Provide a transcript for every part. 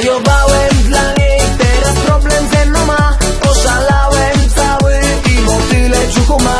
Zwariowałem dla niej, teraz problem ze mną ma. Oszalałem cały i motyle brzuchu mam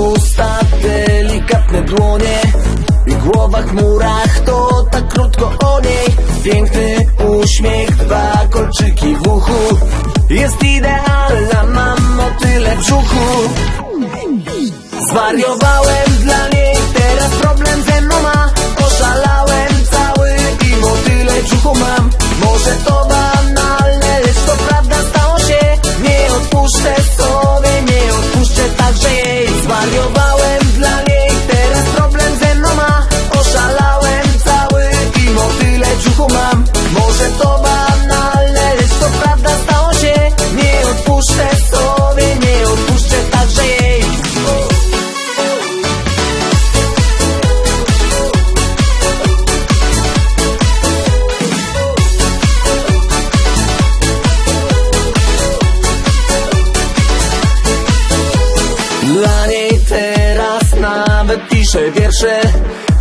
usta, delikatne dłonie I głowa w chmurach, to tak krótko o niej. Piękny uśmiech, dwa kolczyki w uchu. Jest idealna, mam motyle w brzuchu. Zwariowałem dla niej, teraz problem ze mną ma piszę wiersze.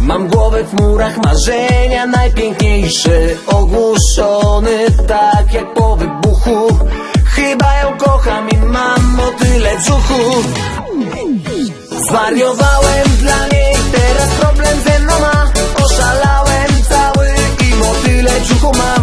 Mam głowę w murach marzenia najpiękniejsze. Ogłuszony tak jak po wybuchu. Chyba ją kocham i mam motyle w brzuchu. Zwariowałem dla niej, teraz problem ze mną ma. Oszalałem cały i w brzuchu mam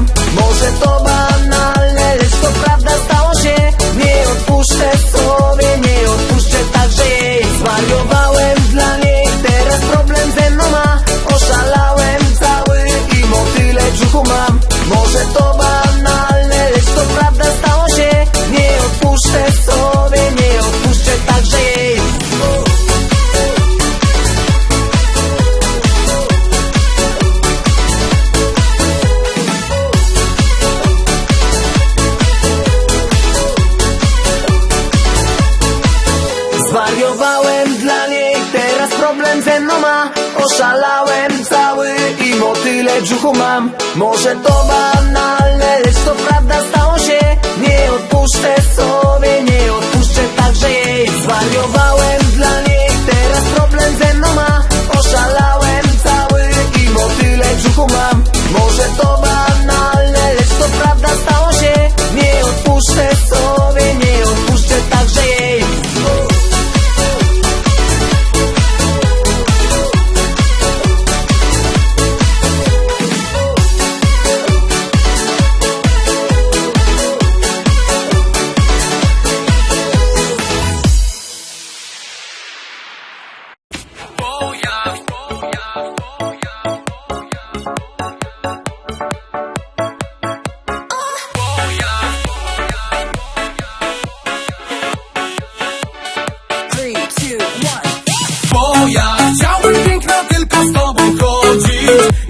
w brzuchu mam. Może to banalne, lecz to prawda stało się. Nie odpuszczę sobie, nie odpuszczę także jej. Zwariowałem dla niej, teraz problem ze mną ma. Oszalałem cały i motyle brzuchu mam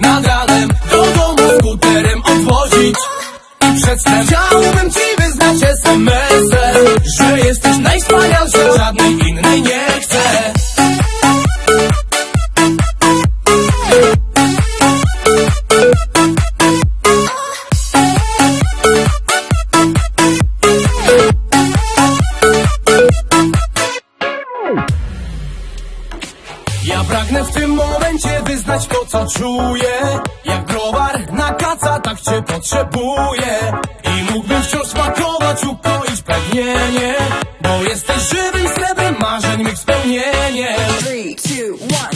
chodzić Nad to, czuję. Jak browar na kaca, tak cię potrzebuję. I mógłbym wciąż smakować, ukoić pragnienie. Bo jesteś żywym srebrem marzeń mych spełnienie. Three, two, one.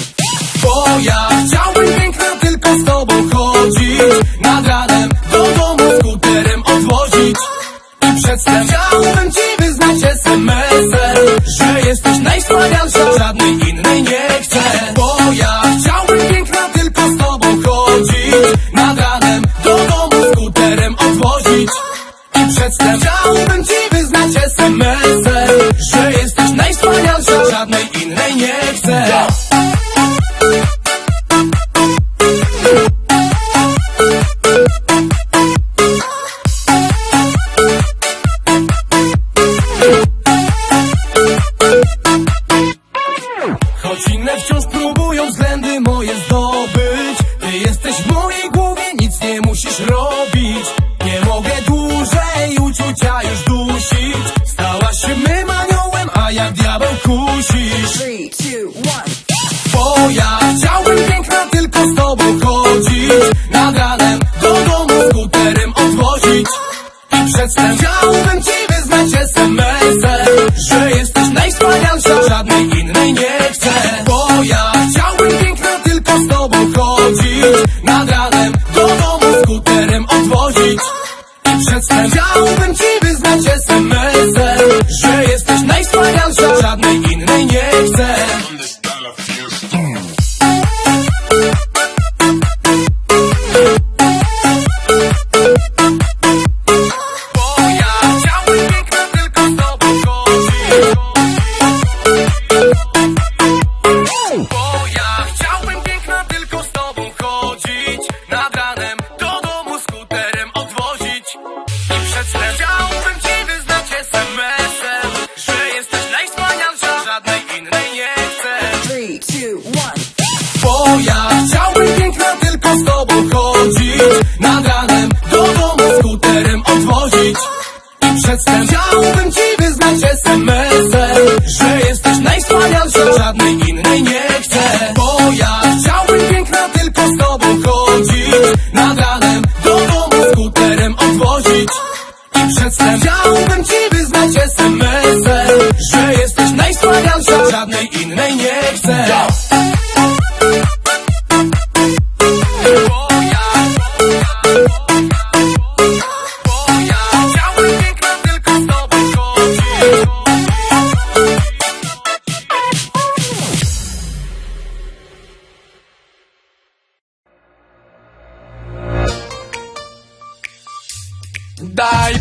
Bo ja chciałbym piękna tylko z tobą chodzić. Nad ranem do domu skuterem odwozić. I przedtem jestem. Chciałbym ci wyznać, jestem mesem Że jesteś najwspanialsza, żadnej innej nie chcę. Bo ja chciałbym piękna tylko z tobą chodzić Nad ranem do domu skuterem odwozić. Przedstawiałbym ci przedtem Chciałbym ci wyznać, jestem Że jesteś najsławniejsza, żadnej innej nie chcę. Daj